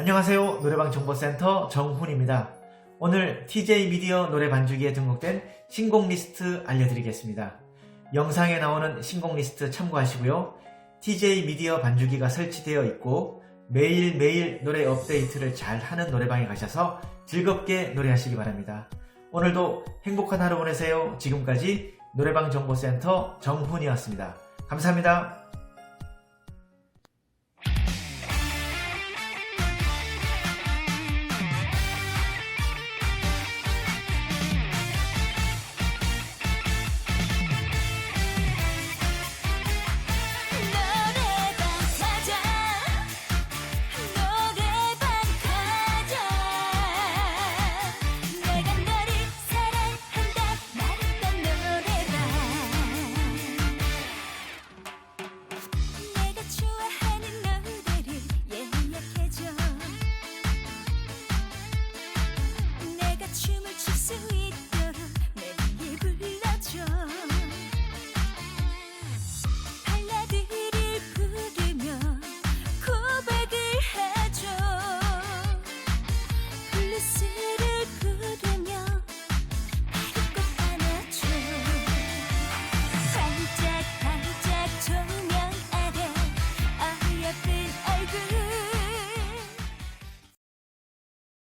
안녕하세요. 노래방 정보센터 정훈입니다. 오늘 TJ 미디어 노래 반주기에 등록된 신곡 리스트 알려드리겠습니다. 영상에 나오는 신곡 리스트 참고하시고요. TJ 미디어 반주기가 설치되어 있고 매일매일 노래 업데이트를 잘 하는 노래방에 가셔서 즐겁게 노래하시기 바랍니다. 오늘도 행복한 하루 보내세요. 지금까지 노래방 정보센터 정훈이었습니다. 감사합니다.